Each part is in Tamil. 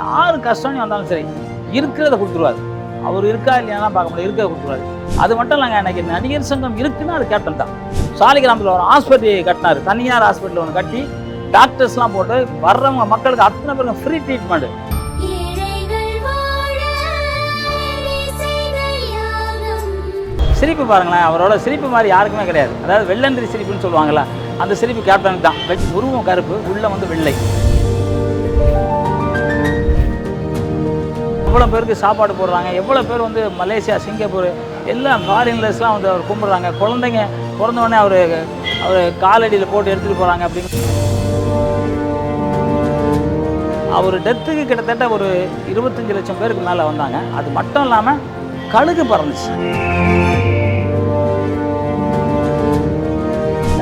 யார் கஷ்டம்னு வந்தாலும் சரி இருக்கிறத கொடுத்துருவாரு. அவர் இருக்கா இல்லையானா பார்க்க முடியாது. இருக்கிறத கொடுத்துருவாரு. அது மட்டும் இல்லைங்க எனக்கு நடிகர் சங்கம் இருக்குன்னா அது கேப்டன் தான். சாலிகிராமத்தில் ஒரு ஹாஸ்பிட்டல் கட்டினார். தனியார் ஹாஸ்பிட்டல் ஒன்று கட்டி டாக்டர்ஸ்லாம் போட்டு வர்றவங்க மக்களுக்கு அத்தனை பேருக்கு ஃப்ரீ ட்ரீட்மெண்ட் சிரிப்பு பாருங்களேன் அவரோட சிரிப்பு மாதிரி யாருக்குமே கிடையாது. அதாவது வெள்ளந்திரி சிரிப்புன்னு சொல்லுவாங்கல்ல அந்த சிரிப்பு கேப்டனுக்கு தான். உருவம் கருப்பு உள்ள வந்து வெள்ளை. எவ்வளோ பேருக்கு சாப்பாடு போடுறாங்க எவ்வளோ பேர் வந்து மலேசியா சிங்கப்பூர் எல்லாம் ஃபாரின்லஸ்லாம் வந்து அவர் கும்பிட்றாங்க. குழந்தைங்க பிறந்தவொடனே அவர் அவர் காலடியில் போட்டு எடுத்துகிட்டு போகிறாங்க அப்படின்னு. அவர் டெத்துக்கு கிட்டத்தட்ட ஒரு இருபத்தஞ்சு லட்சம் பேருக்கு மேலே வந்தாங்க. அது மட்டும் இல்லாமல் கழுகு பறந்துச்சு.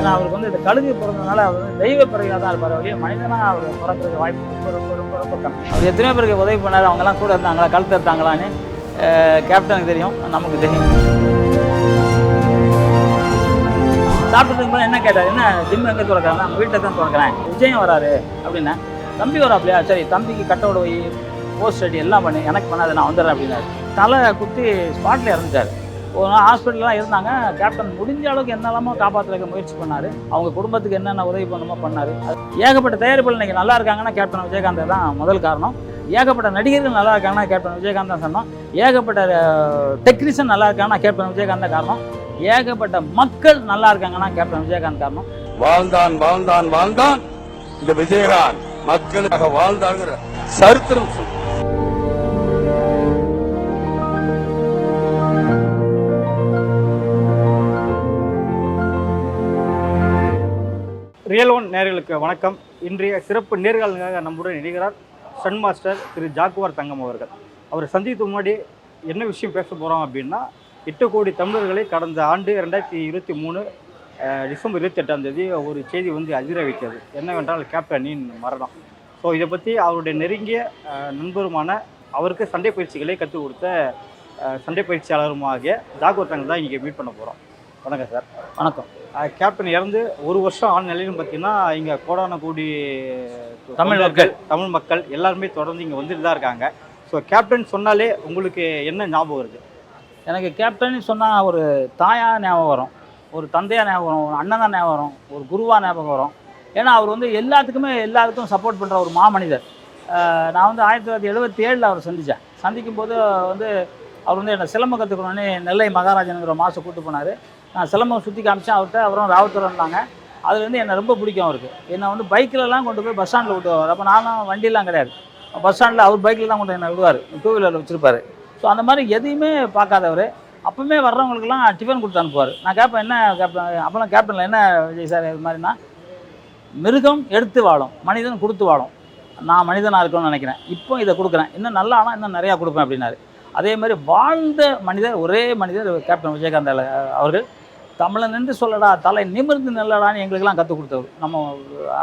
ஏன்னா அவருக்கு வந்து இந்த கழுகு பிறந்ததுனால அவர் வந்து தெய்வ பிறகுதான் தான் இருப்பார். வழியே மனிதனாக அவர் பிறக்கிறதுக்கு வாய்ப்பு ரொம்ப ரொம்ப ரொம்ப ரொம்ப கம்மி. அவர் எத்தனையோ பேருக்கு உதவி பண்ணார். அவங்கெல்லாம் கூட இருந்தாங்களா? கழுத்து எடுத்தாங்களான்னு கேப்டனுக்கு தெரியும். நமக்கு தெரியும். சாப்பிட்டதுக்கு மேலே என்ன கேட்டார்? என்ன ஜிம் எங்கே திறக்கிறாங்க? நம்ம வீட்டில் தான் திறக்கிறேன். விஜயம் வராரு அப்படின்னா தம்பி வராப்லையா? சரி தம்பிக்கு கட்டோட போய் போஸ்ட் அடி எல்லாம் பண்ணி. எனக்கு பண்ணாது நான் வந்துடுறேன் அப்படின்னாரு. தலை குத்தி ஸ்பாட்டில் இறந்துட்டார். ஒரு நாள் ஹாஸ்பிட்டல்லாம் இருந்தாங்க. கேப்டன் முடிஞ்ச அளவுக்கு என்னெல்லாமோ காப்பாற்றுறதுக்கு முயற்சி பண்ணார். அவங்க குடும்பத்துக்கு என்னென்ன உதவி பண்ணுமோ பண்ணார். ஏகப்பட்ட தயாரிப்புகள் இன்றைக்கி நல்லா இருக்காங்கன்னா கேப்டன் விஜயகாந்த் தான் முதல் காரணம். ஏகப்பட்ட நடிகர்கள் நல்லா இருக்காங்கன்னா கேப்டன் விஜயகாந்த் தான் சொன்னோம் ஏகப்பட்ட டெக்னீஷியன் நல்லா இருக்காங்கன்னா கேப்டன் விஜயகாந்த் காரணம். ஏகப்பட்ட மக்கள் நல்லா இருக்காங்கன்னா கேப்டன் விஜயகாந்த் காரணம். வாழ்ந்தான் வாழ்ந்தான் வாழ்ந்தான். இந்த விஜயகாந்த் மக்களுக்காக வாழ்ந்தாங்கிற சரித்திரம் சொல்லு ரியல் ஒன் நேர்களுக்கு வணக்கம். இன்றைய சிறப்பு நேர்காணலுக்காக நம்முடன் இணைகிறார் சன் மாஸ்டர் திரு ஜாக்குவார் தங்கம் அவர்கள். அவரை சந்தித்து முன்னாடி என்ன விஷயம் பேச போகிறோம் அப்படின்னா எட்டு கோடி தமிழர்களை கடந்த ஆண்டு ரெண்டாயிரத்தி இருபத்தி மூணு டிசம்பர் இருபத்தி எட்டாம் தேதி ஒரு செய்தி வந்து அதிர வைக்கிறது என்னவென்றால் கேப்டனின் மரணம். ஸோ இதை பற்றி அவருடைய நெருங்கிய நண்பருமான அவருக்கு சண்டை பயிற்சிகளை கற்றுக் கொடுத்த சண்டை பயிற்சியாளருமாகிய ஜாக்குவார் தங்கம் தான் இங்கே மீட் பண்ண போகிறோம் வணக்கம் சார். வணக்கம். கேப்டன் இறந்து ஒரு வருஷம் ஆன நிலையிலும் பார்த்தீங்கன்னா இங்கே கோடான கோடி தமிழ் தொண்டர்கள், தமிழ் மக்கள் எல்லாருமே தொடர்ந்து இங்கே வந்துட்டு தான் இருக்காங்க. ஸோ கேப்டன் சொன்னாலே உங்களுக்கு என்ன ஞாபகம் வருது? எனக்கு கேப்டன் சொன்னால் ஒரு தாயா ஞாபகம் வரும் ஒரு தந்தையா ஞாபகம் வரும் ஒரு அண்ணனா ஞாபகம் வரும் ஒரு குருவா ஞாபகம் வரும். ஏன்னா அவர் வந்து எல்லாத்துக்குமே எல்லாருக்கும் சப்போர்ட் பண்ணுற ஒரு மாமனிதர். நான் வந்து ஆயிரத்தி தொள்ளாயிரத்தி எழுபத்தி ஏழில் அவர் சந்தித்தேன் சந்திக்கும் போது வந்து அவர் வந்து என்னை சிலம்பம் கற்றுக்கணுன்னு நெல்லை மகாராஜனுங்கிற மாதம் கூட்டு போனார். நான் சிலம்பம் சுற்றி காமிச்சேன் அவர்கிட்ட அப்புறம் ராவுத்தர் இருந்தாங்க. அதுலேருந்து என்னை ரொம்ப பிடிக்கும் அவருக்கு. என்னை வந்து பைக்கிலலாம் கொண்டு போய் பஸ் ஸ்டாண்டில் விட்டுவார் அப்போ நானும் வண்டிலாம் கிடையாது. பஸ் ஸ்டாண்டில் அவர் பைக்கில் தான் கொண்டு என்னை விடுவார். டூ வீலரில் வச்சுருப்பாரு. ஸோ அந்த மாதிரி எதையுமே பார்க்காதவர். அப்போவுமே வர்றவங்களுக்குலாம் டிஃபன் கொடுத்து அனுப்புவார். நான் கேட்பேன் என்ன கேப்டன் அப்போலாம் கேப்டனில் என்ன விஜய் சார் இது மாதிரினா மிருகம் எடுத்து வாழும். மனிதன் கொடுத்து வாழும். நான் மனிதனாக இருக்கணும்னு நினைக்கிறேன். இப்போ இதை கொடுக்குறேன். இன்னும் நல்லா ஆனால் இன்னும் நிறையா கொடுப்பேன் அப்படின்னாரு. அதே மாதிரி வாழ்ந்த மனிதர் ஒரே மனிதர் கேப்டன் விஜயகாந்த் அவர்கள். தமிழன் நின்று சொல்லடா தலை நிமிர்ந்து நில்லடான்னு எங்களுக்கெல்லாம் கற்றுக் கொடுத்தவர். நம்ம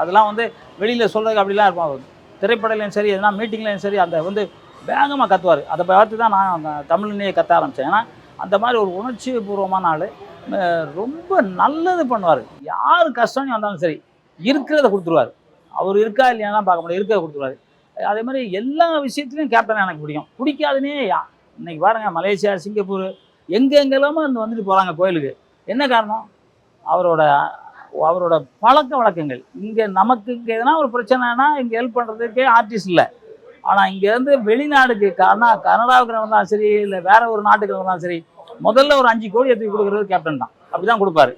அதெல்லாம் வந்து வெளியில் சொல்கிறதுக்கு அப்படிலாம் இருப்போம். திரைப்படலையும் சரி எதுனா மீட்டிங்லையும் சரி அந்த வந்து வேகமாக கற்றுவார் அதை பார்த்து தான் நான் அந்த கற்ற கத்த ஆரம்பித்தேன் ஏன்னா அந்த மாதிரி ஒரு உணர்ச்சி பூர்வமான ஆள் ரொம்ப நல்லது பண்ணுவார். யார் கஷ்டம்னு வந்தாலும் சரி இருக்கிறத கொடுத்துருவார். அவர் இருக்கா இல்லையானா பார்க்க முடியாது இருக்கிறத கொடுத்துருவாரு. அதே மாதிரி எல்லா விஷயத்துலையும் கேப்டன் எனக்கு பிடிக்கும். பிடிக்காதுன்னே இன்றைக்கி இன்னைக்கு பாருங்க மலேசியா சிங்கப்பூர் எங்கெங்கெல்லாமோ எங்கெல்லாமோ வந்துட்டு போகிறாங்க கோயிலுக்கு. என்ன காரணம்? அவரோட அவரோட பழக்க வழக்கங்கள். இங்கே நமக்கு இங்கே எதனா ஒரு பிரச்சனைனா இங்கே ஹெல்ப் பண்ணுறதுக்கே ஆர்டிஸ்ட் இல்லை. ஆனால் இங்கேருந்து வெளிநாடுக்கு காரணம் கனடாவுக்கு இருந்தாலும் சரி இல்லை வேற ஒரு நாட்டுக்கு இருந்தாலும் சரி முதல்ல ஒரு அஞ்சு கோடி எடுத்து கொடுக்குறது கேப்டன் தான். அப்படி தான் கொடுப்பாரு.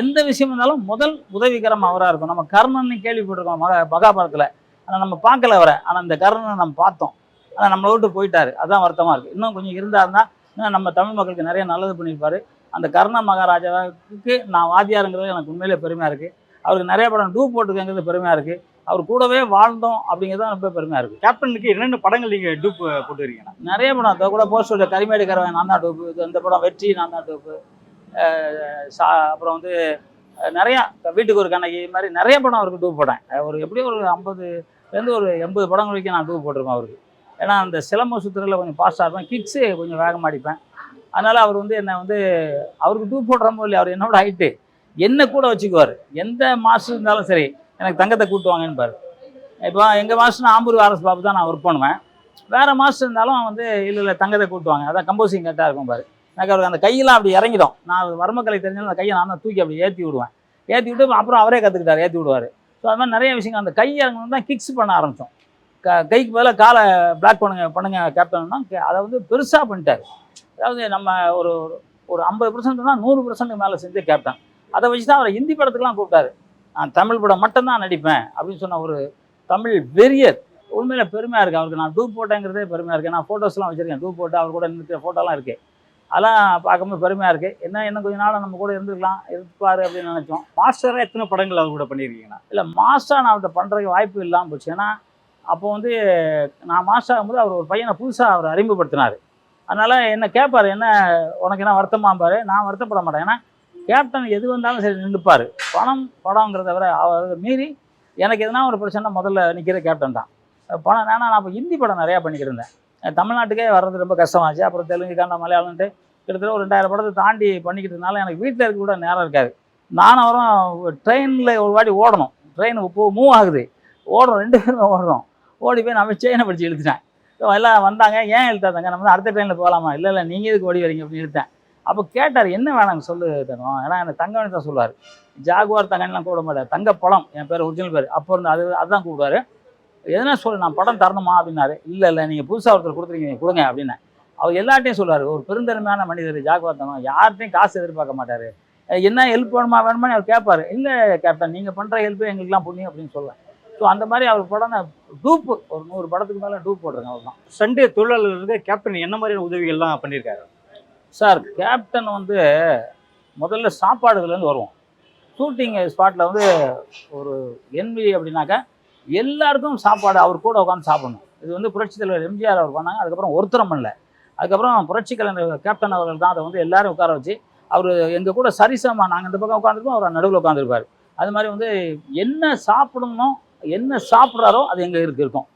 எந்த விஷயம் இருந்தாலும் முதல் உதவிகரம் அவராக இருக்கும். நம்ம கர்ணன்னு கேள்விப்பட்டிருக்கோம் மகா மகாபாரத்தில் ஆனால் நம்ம பார்க்கல அவரை. ஆனால் இந்த கர்ணனை நம்ம பார்த்தோம். ஆனால் நம்மளை விட்டு போயிட்டாரு. அதான் வருத்தமாக இருக்குது இன்னும் கொஞ்சம் இருந்தாருன்னா இன்னும் நம்ம தமிழ் மக்களுக்கு நிறைய நல்லது பண்ணியிருப்பாரு. அந்த கர்ண மகாராஜாவுக்கு நான் வாத்தியாருங்கிறது எனக்கு உண்மையிலே பெருமையாக இருக்குது அவருக்கு நிறைய படம் டூ போட்டுருக்கங்கிறது பெருமையாக இருக்குது அவர் கூடவே வாழ்ந்தோம் அப்படிங்கிறது தான் ரொம்ப பெருமையாக இருக்குது கேப்டனுக்கு என்னென்ன படங்கள் நீங்கள் டூப் போட்டுருக்கீங்க? நிறைய படம். அதை கூட போஸ்ட் கரிமேடு கரவன் நான் தான் டூப்பு இந்த படம் வெற்றி நான் தான் டூப்பு சா அப்புறம் வந்து நிறையா வீட்டுக்கு ஒரு கண்ணகி இது மாதிரி நிறைய படம் அவருக்கு டூப் போட்டேன். ஒரு எப்படியும் ஒரு ஐம்பதுலேருந்து ஒரு எண்பது படங்கள் வரைக்கும் நான் டூப் போட்டிருக்கேன் அவருக்கு. ஏன்னா அந்த சிலம்ப சுற்றுகளில் கொஞ்சம் ஃபாஸ்ட்டாக இருப்பேன். கிட்ஸு கொஞ்சம் வேகமாக அடிப்பேன். அதனால் அவர் வந்து என்னை வந்து அவருக்கு டூ போடுறமோ இல்லையா அவர் என்னோட ஹைட்டு என்ன கூட வச்சுக்குவார். எந்த மாஸ்டர் இருந்தாலும் சரி எனக்கு தங்கத்தை கூட்டுவாங்கன்னு பாரு இப்போ எங்கள் மாஸ்டர் ஆம்பூர் ஆர்எஸ் பாபு தான் நான் ஒர்க் பண்ணுவேன். வேறு மாஸ்டர் இருந்தாலும் வந்து இல்லை இல்லை தங்கத்தை கூட்டுவாங்க அதான் கம்போசிங் கரெக்டாக இருக்கும் பாரு. எனக்கு அவருக்கு அந்த கையெல்லாம் அப்படி இறங்கிடும். நான் வர்மக்கலை தெரிஞ்சாலும் அந்த கையை நான் தான் தூக்கி அப்படி ஏற்றி விடுவேன். ஏற்றி விட்டு அப்புறம் அவரே கற்றுக்கிட்டார் ஏற்றி விடுவார். ஸோ அது மாதிரி நிறைய விஷயங்கள். அந்த கை இறங்கணும் தான் கிக்ஸ் பண்ண ஆரம்பித்தோம் க கைக்கு பதிலாக காலை பிளாக் பண்ணுங்க பண்ணுங்க கேப்டன்னா அதை வந்து பெருசாக பண்ணிட்டார். அதாவது நம்ம ஒரு ஒரு ஐம்பது பர்சன்ட்னா நூறு பர்சன்ட் மேலே செஞ்சு கேப்டன். அதை வச்சு தான் அவரை ஹிந்தி படத்துக்குலாம் கூப்பிட்டாரு. நான் தமிழ் படம் மட்டும்தான் நடிப்பேன் அப்படின்னு சொன்ன ஒரு தமிழ் வெறியர். உண்மையில் பெருமையாக இருக்குது அவருக்கு நான் டூப் போட்டேங்கிறதே பெருமையாக இருக்குது நான் ஃபோட்டோஸ்லாம் வச்சுருக்கேன். டூப் போட்டு அவர் கூட நிற்கிற ஃபோட்டோலாம் இருக்குது அதெல்லாம் பார்க்கும்போது பெருமையாக இருக்குது என்ன இன்னும் கொஞ்ச நாள் நம்ம கூட இருந்துக்கலாம் இருப்பார் அப்படின்னு நினச்சோம். மாஸ்டராக எத்தனை படங்கள் அவர் கூட பண்ணியிருக்கீங்கண்ணா இல்லை மாஸ்டராக நான் அவர்கிட்ட பண்ணுறதுக்கு வாய்ப்பு இல்லாமல் போச்சு. ஏன்னா அப்போ வந்து நான் மாஸ்டர் ஆகும்போது அவர் ஒரு பையனை புதுசாக அவர் அறிமுகப்படுத்தினார். அதனால் என்ன கேட்பார் என்ன உனக்கு என்ன வருத்தமாம்பாரு? நான் வருத்தப்பட மாட்டேன். ஏன்னா கேப்டன் எது வந்தாலும் சரி நின்றுப்பார். பணம் படங்கிறத விட அவர் மீறி எனக்கு எதுனா ஒரு பிரச்சனை முதல்ல நிற்கிற கேப்டன் தான். பணம் ஏன்னா நான் இப்போ ஹிந்தி படம் நிறையா பண்ணிக்கிட்டு இருந்தேன். தமிழ்நாட்டுக்கே வர்றது ரொம்ப கஷ்டமாச்சு. அப்புறம் தெலுங்கு கன்னடம் மலையாளம்ட்டு கிட்டத்தட்ட ஒரு ரெண்டாயிரம் படத்தை தாண்டி பண்ணிக்கிட்டதுனால எனக்கு வீட்டில் இருக்க கூட நேரம் இருக்காது. நானும் அவரும் ட்ரெயினில் ஒரு வாட்டி ஓடணும். ட்ரெயின் இப்போ மூவ் ஆகுது. ஓடுறோம் ரெண்டு பேருமே ஓடுறோம். ஓடி போய் நம்ம செயினை படித்து எழுதிட்டேன் ஸோ எல்லாம் வந்தாங்க. ஏன் இழுத்தாதாங்க? நம்ம வந்து அடுத்த ட்ரெயினில் போகலாமா இல்லை இல்லை நீங்கள் எதுக்கு ஓடி வரீங்க அப்படின்னு இழுத்தேன். அப்போ கேட்டார் என்ன வேணாங்க சொல்லு தங்கம். ஏன்னா எனக்கு தங்கம்னு தான் சொல்லுவார். ஜாகுவார் தங்கம்லாம் கூட மாட்டார் தங்க படம் என் பேர் ஒரிஜினல் பேர். அப்போ இருந்து அது அதுதான் கூப்பிடுவார். எதனா சொல்லு நான் படம் தரணுமா? அப்படின்னாரு. இல்லை இல்லை நீங்கள் புதுசாக ஒருத்தர் கொடுத்துருக்கீங்க. கொடுங்க அப்படின்னு. அவர் எல்லார்ட்டையும் சொல்லுவார். ஒரு பெருந்தன்மையான மனிதர் ஜாகுவார் தங்கம். யார்ட்டையும் காசு எதிர்பார்க்க மாட்டார். என்ன ஹெல்ப் வேணுமா வேணுமான்னு அவர் கேட்பார் இல்லை கேப்டன் நீங்கள் பண்ணுற ஹெல்ப்பு எங்களுக்குலாம் புண்ணியம் அப்படின்னு சொல்லுவேன். ஸோ அந்த மாதிரி அவர் படம் டூப் ஒரு நூறு படத்துக்கு மேலே டூப் போடுறேங்க அவர் தான் சண்டே தொழிலாளர்களுக்கு கேப்டன் என்ன மாதிரியான உதவிகள்லாம் பண்ணியிருக்காரு? சார் கேப்டன் வந்து முதல்ல சாப்பாடுலேருந்து வருவோம் ஷூட்டிங் ஸ்பாட்டில் வந்து ஒரு என்வி அப்படின்னாக்கா எல்லாருக்கும் சாப்பாடு அவர் கூட உட்காந்து சாப்பிடணும். இது வந்து புரட்சி தலைவர் எம்ஜிஆர் அவர் பண்ணாங்க அதுக்கப்புறம் ஒருத்தரம் பண்ணல. அதுக்கப்புறம் புரட்சி கலைஞர் கேப்டன் அவர்கள் தான் அதை வந்து எல்லாரும் உட்கார வச்சு அவர் எங்கள் கூட சரிசமா நாங்கள் இந்த பக்கம் உட்காந்துருப்போம் அவர் நடுவில் உட்காந்துருப்பார் அது மாதிரி வந்து என்ன சாப்பிடணும் என்ன சாப்பிட்றாரோ அது எங்கே இருக்கு இருக்கும்.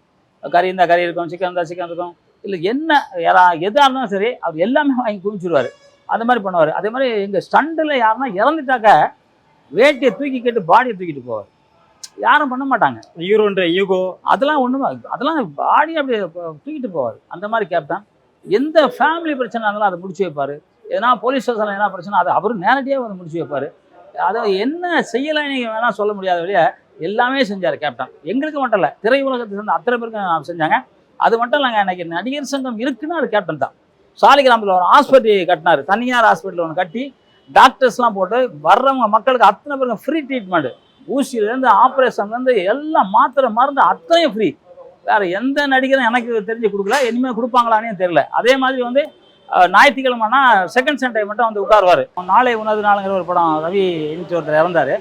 கறி இருந்தால் கறி இருக்கும் சிக்கன் இருந்தால் சிக்கன் இருக்கும். இல்லை என்ன யாரா எதாக இருந்தாலும் சரி அவர் எல்லாமே வாங்கி குவிச்சிருவார் அந்த மாதிரி பண்ணுவார். அதே மாதிரி எங்கள் ஸ்டண்டில் யாருன்னா இறந்துட்டாக்க வேட்டியை தூக்கி கேட்டு பாடியை தூக்கிட்டு போவார். யாரும் பண்ண மாட்டாங்க. ஹீரோன்ற ஈகோ அதெல்லாம் ஒன்றுமே அதெல்லாம் பாடி அப்படியே ப- தூக்கிட்டு போவார். அந்த மாதிரி கேப்டன் எந்த ஃபேமிலி பிரச்சனை இருந்தாலும் அதை முடிச்சு வைப்பார். எதனா போலீஸ் ஸ்டேஷனில் என்ன பிரச்சனை அதை அவர் நேரடியாக வந்து முடிச்சு வைப்பார். அதை என்ன செய்யலைன்னு நீங்கள் வேணால் சொல்ல முடியாத வழிய எல்லாமே செஞ்சார் கேப்டன் எங்களுக்கு மட்டும் இல்லை திரை உலகத்தை சேர்ந்த அத்தனை பேருக்கும் செஞ்சாங்க. அது மட்டும் இல்லைங்க இன்னைக்கு நடிகர் சங்கம் இருக்குன்னா அது கேப்டன் தான். சாலிகிராமத்தில் ஒரு ஹாஸ்பிட்டல் கட்டினார். தனியார் ஹாஸ்பிட்டல் ஒன்று கட்டி டாக்டர்ஸ்லாம் போட்டு வர்றவங்க மக்களுக்கு அத்தனை பேருக்கு ஃப்ரீ ட்ரீட்மெண்ட் ஊசியிலேருந்து ஆப்ரேஷன்லேருந்து எல்லாம் மாத்திரை மருந்து அத்தனையும் ஃப்ரீ வேற எந்த நடிகரும் எனக்கு தெரிஞ்சு கொடுக்கல இனிமேல் கொடுப்பாங்களான்னு தெரியல. அதே மாதிரி வந்து ஞாயிற்றுக்கிழமைனா செகண்ட் சண்டே மட்டும் வந்து உட்காருவார். நாளை உணவு நாளுங்கிற ஒரு படம் ரவி இன்னிச்சு ஒருத்தர் இறந்தாரு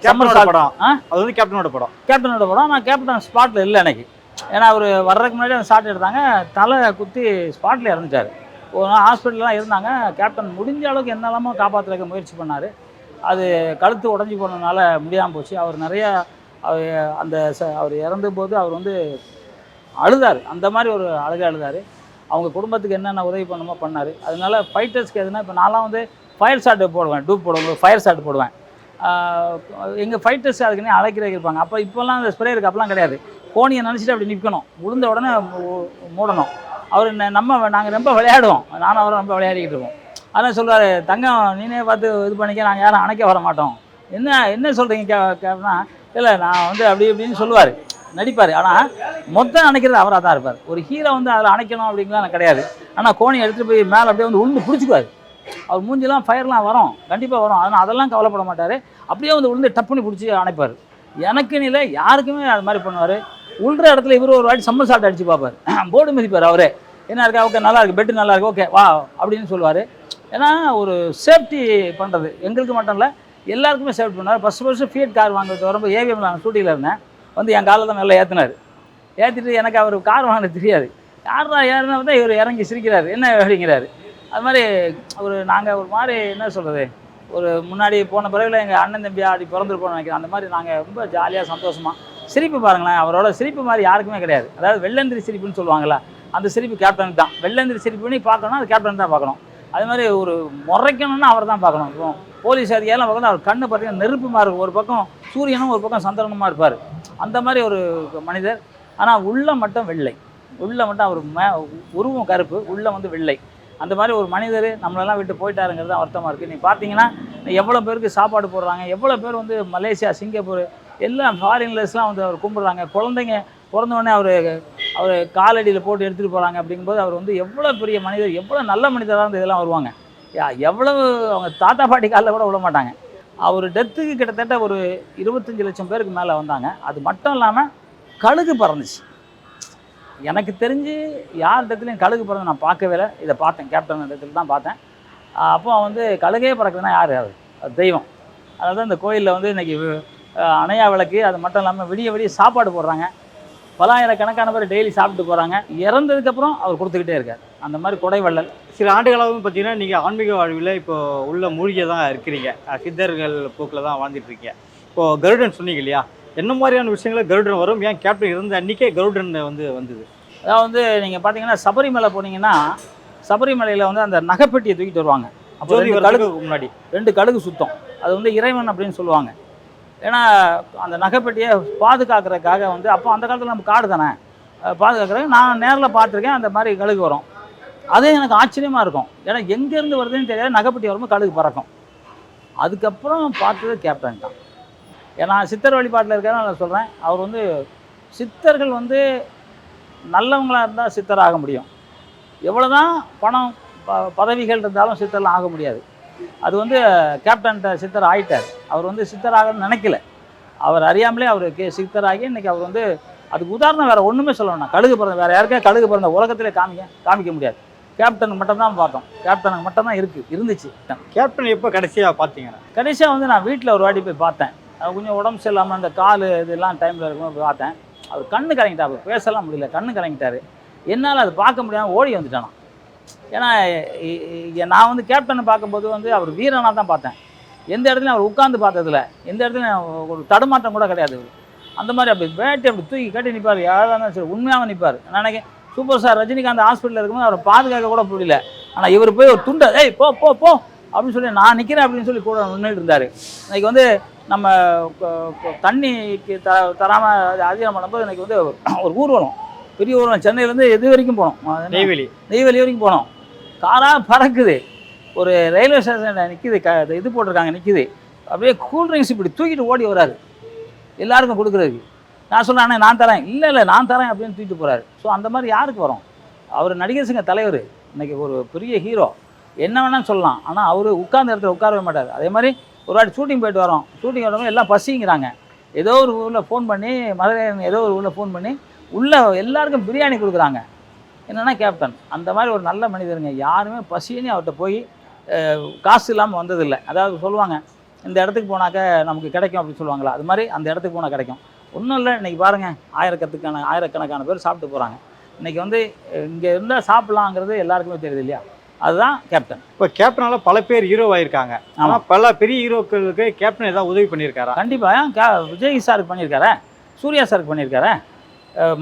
கேப்டனோட படம். ஆ? அது வந்து கேப்டனோட படம். கேப்டனோட படம். நான் கேப்டன் ஸ்பாட்டில் இல்லை எனக்கு. ஏன்னா அவர் வர்றதுக்கு முன்னாடி அந்த ஷாட் எடுத்தாங்க. தலை குத்தி ஸ்பாட்டில் இறந்துட்டார். ஒரு நாள் ஹாஸ்பிட்டல்லாம் இருந்தாங்க. கேப்டன் முடிஞ்ச அளவுக்கு என்னெல்லாமோ காப்பாற்றுறதுக்கு முயற்சி பண்ணார். அது கழுத்து உடஞ்சி போனதுனால முடியாமல் போச்சு. அவர் நிறைய அவர் அந்த அவர் இறந்த போது அவர் வந்து அழுதார். அந்த மாதிரி ஒரு அழுகை அழுதார். அவங்க குடும்பத்துக்கு என்னென்ன உதவி பண்ணுமோ பண்ணார். அதனால ஃபைட்டர்ஸ்க்கு எதுனா இப்போ நான்லாம் வந்து ஃபயர் ஷாட் போடுவேன் டூப் போடுவேன் ஃபயர் ஷாட் போடுவேன். எங்கள் ஃபைட்டர்ஸ் அதுக்குன்னே அழைக்கிறதுக்கு இருப்பாங்க. அப்போ இப்போல்லாம் அந்த ஸ்ப்ரே இருக்குது அப்போலாம் கிடையாது. கோணியை நினச்சிட்டு அப்படி நிற்கணும் விழுந்த உடனே மூடணும். அவர் நம்ம நாங்கள் ரொம்ப விளையாடுவோம். நானும் அவரும் ரொம்ப விளையாடிக்கிட்டு இருக்கோம் அதான் சொல்கிறாரு தங்கம் நீனே பார்த்து இது பண்ணிக்க நாங்கள் யாரும் அணைக்க வர மாட்டோம். என்ன என்ன சொல்கிறீங்க கே கேப்னா இல்லை நான் வந்து அப்படி இப்படின்னு சொல்லுவார். நடிப்பார். ஆனால் மொத்தம் அணைக்கிறது அவராக தான் இருப்பார். ஒரு ஹீரோ வந்து அதில் அணைக்கணும் அப்படிங்கலாம் கிடையாது. ஆனால் கோணி எடுத்துகிட்டு போய் மேலே அப்படியே வந்து உளுந்து பிடிச்சிக்குவார். அவர் மூஞ்சிலாம் ஃபயர்லாம் வரும். கண்டிப்பாக வரும். அதனால் அதெல்லாம் கவலைப்பட மாட்டார். அப்படியே வந்து உளுந்து டப்புன்னு பிடிச்சி அணைப்பார். எனக்குன்னு இல்லை யாருக்குமே அது மாதிரி பண்ணுவார். உள்ற இடத்துல இவர் ஒரு வாட்டி சம்மர் சாட் அடித்து பார்ப்பார். போர்டு மிதிப்பார் அவரே. என்ன இருக்கா? ஓகே நல்லா இருக்குது பெட்டு நல்லா இருக்கு. ஓகே வா அப்படின்னு சொல்லுவார். ஏன்னா ஒரு சேஃப்டி பண்ணுறது எங்களுக்கு மட்டும் இல்லை எல்லாருக்குமே சேஃப்டி பண்ணார் ஃபஸ்ட் ஃபஸ்ட்டு ஃபியட் கார் வாங்கிட்டு வரும்போது ஏவிஎம்ல நான் ஷூட்டிங்கில் இருந்தேன். வந்து என் காலில் தான் நல்லா ஏற்றினார் ஏற்றிட்டு எனக்கு அவர் கார் வாங்கினது தெரியாது. யாரா யாருன்னா தான் இவர் இறங்கி சிரிக்கிறாரு. என்ன அப்படிங்கிறாரு. அது மாதிரி ஒரு நாங்கள் ஒரு மாதிரி என்ன சொல்கிறது ஒரு முன்னாடி போன பிறகுல எங்கள் அண்ணன் தம்பி அப்படி பிறந்திருப்போம்னு நினைக்கிறேன். அந்த மாதிரி நாங்கள் ரொம்ப ஜாலியாக சந்தோஷமாக சிரிப்பு பாருங்களேன். அவரோட சிரிப்பு மாதிரி யாருக்குமே கிடையாது. அதாவது வெள்ளந்திரி சிரிப்புன்னு சொல்லுவாங்களா அந்த சிரிப்பு கேப்டனுக்கு தான். வெள்ளந்திரி சிரிப்பு பண்ணி அது கேப்டன் தான் பார்க்கணும். அது மாதிரி ஒரு முறைக்கணும்னா அவர் தான் பார்க்கணும். இப்போ போலீஸ் அதிகாரிலாம் பார்க்கணும். அவர் கண்ணு பார்த்தீங்கன்னா நெருப்பு மாதிரி இருக்கும் ஒரு பக்கம் சூரியனும் ஒரு பக்கம் சந்திரனுமா இருப்பார். அந்த மாதிரி ஒரு மனிதர். ஆனால் உள்ள மட்டும் வெள்ளை. உள்ளே மட்டும் அவர் மே உருவம் கருப்பு உள்ளே வந்து வெள்ளை. அந்த மாதிரி ஒரு மனிதர் நம்மளெல்லாம் விட்டு போயிட்டாருங்கிறது தான் வருத்தமாக இருக்குது நீ பார்த்தீங்கன்னா எவ்வளோ பேருக்கு சாப்பாடு போடுறாங்க எவ்வளோ பேர் வந்து மலேசியா சிங்கப்பூர் எல்லாம் ஃபாரின்லஸ்லாம் வந்து அவர் கும்பிட்றாங்க. குழந்தைங்க பிறந்தவொடனே அவர் அவர் காலடியில் போட்டு எடுத்துகிட்டு போகிறாங்க அப்படிங்கும்போது அவர் வந்து எவ்வளோ பெரிய மனிதர் எவ்வளோ நல்ல மனிதராக இருந்து இதெல்லாம் வருவாங்க. யா எவ்வளவு அவங்க தாத்தா பாட்டி காலில் கூட விட மாட்டாங்க. அவர் டெத்துக்கு கிட்டத்தட்ட ஒரு இருபத்தஞ்சி லட்சம் பேருக்கு மேலே வந்தாங்க. அது மட்டும் இல்லாமல் கழுகு பறந்துச்சு. எனக்கு தெரிஞ்சு யார் இடத்துலையும் கழுகு பறந்து நான் பார்க்கவே இல்லை. இதை பார்த்தேன். கேப்டன் இடத்துல தான் பார்த்தேன். அப்போ வந்து கழுகே பறக்குதுன்னா யார்? அது அது தெய்வம். அதாவது அந்த கோயிலில் வந்து இன்றைக்கி அணையா விளக்கு அது மட்டும் இல்லாமல் விடிய விடிய சாப்பாடு போடுறாங்க. பலாயிரக்கணக்கான பேர் டெய்லி சாப்பிட்டு போகிறாங்க இறந்ததுக்கப்புறம் அவர் கொடுத்துக்கிட்டே இருக்கார். அந்த மாதிரி கொடை வள்ளல் சில ஆண்டுகளாகவும் பார்த்தீங்கன்னா நீங்கள் ஆன்மீக வாழ்வில் இப்போ உள்ள மூழ்கிய தான் இருக்கிறீங்க. சித்தர்கள் போக்கில் தான் வாழ்ந்துட்டு இருக்கீங்க. இப்போ கருடன் சொன்னீங்க இல்லையா? என்ன மாதிரியான விஷயங்கள கருடன் வரும்? ஏன் கேப்டன் இருந்த அன்னைக்கே கருடன் வந்து வந்தது? அதாவது வந்து நீங்கள் பார்த்தீங்கன்னா சபரிமலை போனீங்கன்னா சபரிமலையில் வந்து அந்த நகைப்பெட்டியை தூக்கிட்டு வருவாங்க. அப்போ கழுகு முன்னாடி. ரெண்டு கழுகு சுத்தம். அது வந்து இறைவன் அப்படின்னு சொல்லுவாங்க. ஏன்னா அந்த நகைப்பெட்டியை பாதுகாக்கிறதுக்காக வந்து அப்போ அந்த காலத்தில் நம்ம காடு தானே? அஹ் பாதுகாக்கிறதுக்கு நான் நேரில் பார்த்துருக்கேன் அந்த மாதிரி கழுகு வரும். அது எனக்கு ஆச்சரியமாக இருக்கும். ஏன்னா எங்கேருந்து வருதுன்னு தெரியாது நகைப்பெட்டி வரும்போது கழுகு பறக்கும். அதுக்கப்புறம் பார்த்தது கேப்டன் தான். ஏன்னா சித்தர் வழிபாட்டில் இருக்காரு நான் சொல்கிறேன் அவர் வந்து சித்தர்கள் வந்து நல்லவங்களாக இருந்தால் சித்தர் ஆக முடியும். எவ்வளோதான் பணம் ப பதவிகள் இருந்தாலும் சித்தர்லாம் ஆக முடியாது. அது வந்து கேப்டன்கிட்ட சித்தர் ஆயிட்டார். அவர் வந்து சித்தர் ஆகணும்னு நினைக்கல. அவர் அறியாமலே அவர் கே சித்தராகி இன்னைக்கு அவர் வந்து அதுக்கு உதாரணம் வேறு ஒன்றுமே சொல்ல வேணாம். கழுகு பிறந்த வேறு யாருக்கே கழுகு பிறந்த உலகத்திலே காமிக்க காமிக்க முடியாது. கேப்டனுக்கு மட்டும்தான் பார்த்தோம். கேப்டனுக்கு மட்டும்தான் இருக்குது இருந்துச்சு. கேப்டன் எப்போ கடைசியாக பார்த்தீங்கன்னா? கடைசியாக வந்து நான் வீட்டில் ஒரு வாட்டி போய் பார்த்தேன். கொஞ்சம் உடம்பு சரியில்லாமல் அந்த கால் இதெல்லாம் டைமில் இருக்கும்போது பார்த்தேன். அவர் கண்ணு கலங்கிட்டாரு பேசலாம் முடியல கண்ணு கலங்கிட்டாரு. என்னால் அது பார்க்க முடியாமல் ஓடி வந்துட்டானா ஏன்னா நான் வந்து கேப்டனை பார்க்கும்போது வந்து அவர் வீரனாக தான் பார்த்தேன். எந்த இடத்துலையும் அவர் உட்காந்து பார்த்ததில்ல. எந்த இடத்துலையும் ஒரு தடுமாற்றம் கூட கிடையாது அந்த மாதிரி அப்படி வேட்டி அப்படி தூக்கி கட்டி நிற்பார் யாராக இருந்தாலும் சரி உண்மையாக நிற்பார் நான் நினைக்கிறேன் சூப்பர் ஸ்டார் ரஜினிகாந்த் ஹாஸ்பிட்டலில் இருக்கும்போது அவரை பாதுகாக்க கூட முடியல ஆனால் இவர் போய் ஒரு துண்டை ஏய் போ போ போ அப்படின்னு சொல்லி நான் நிற்கிறேன் அப்படின்னு சொல்லி கூட நின்றுட்டு இருந்தார். இன்றைக்கி வந்து நம்ம தண்ணிக்கு த தராமல் அதிகம் பண்ணும்போது இன்றைக்கி வந்து ஒரு ஊர்வலம். பெரிய ஊர்வலம் சென்னையிலேருந்து எது வரைக்கும் போனோம்? நெய்வேலி. நெய்வேலி வரைக்கும் போனோம். காராக பறக்குது. ஒரு ரயில்வே ஸ்டேஷனில் நிற்கிது க இது போட்டிருக்காங்க நிற்கிது அப்படியே கூல் ட்ரிங்க்ஸ் இப்படி தூக்கிட்டு ஓடி வராரு எல்லாருக்கும் கொடுக்குறதுக்கு. நான் சொல்கிறேன் அண்ணே நான் தரேன். இல்லை இல்லை நான் தரேன் அப்படின்னு தூக்கிட்டு போகிறாரு ஸோ அந்த மாதிரி யாருக்கு வரும்? அவர் நடிகர் சங்க தலைவர். இன்னைக்கு ஒரு பெரிய ஹீரோ என்ன வேணாலும் சொல்லலாம். ஆனால் அவர் உட்கார்ந்த இடத்துல உட்காரவே மாட்டார். அதே மாதிரி ஒரு வாட்டி ஷூட்டிங் போயிட்டு வரோம். ஷூட்டிங் வரவங்க எல்லாம் பசிங்கிறாங்க. ஏதோ ஒரு ஊரில் ஃபோன் பண்ணி மதுரை ஏதோ ஒரு ஊரில் ஃபோன் பண்ணி உள்ளே எல்லாருக்கும் பிரியாணி கொடுக்குறாங்க. என்னன்னா கேப்டன் அந்த மாதிரி ஒரு நல்ல மனிதருங்க. யாருமே பசின்னு அவர்கிட்ட போய் காசு இல்லாமல் வந்ததில்லை. அதாவது சொல்லுவாங்க இந்த இடத்துக்கு போனாக்க நமக்கு கிடைக்கும் அப்படின்னு சொல்லுவாங்களா? அது மாதிரி அந்த இடத்துக்கு போனால் கிடைக்கும். ஒன்றும் இல்லை இன்றைக்கி பாருங்கள் ஆயிரக்கத்துக்கான ஆயிரக்கணக்கான பேர் சாப்பிட்டு போகிறாங்க இன்றைக்கி வந்து இங்கே இருந்தால் சாப்பிட்லாங்கிறது எல்லாருக்குமே தெரியுது இல்லையா? அதுதான் கேப்டன். இப்போ கேப்டனால பல பேர் ஹீரோ ஆயிருக்காங்க. ஆனால் பல பெரிய ஹீரோக்களுக்கு கேப்டன் ஏதாவது உதவி பண்ணியிருக்காரா? கண்டிப்பாக விஜய் சாருக்கு பண்ணியிருக்காரே? சூர்யா சாருக்கு பண்ணியிருக்காரே?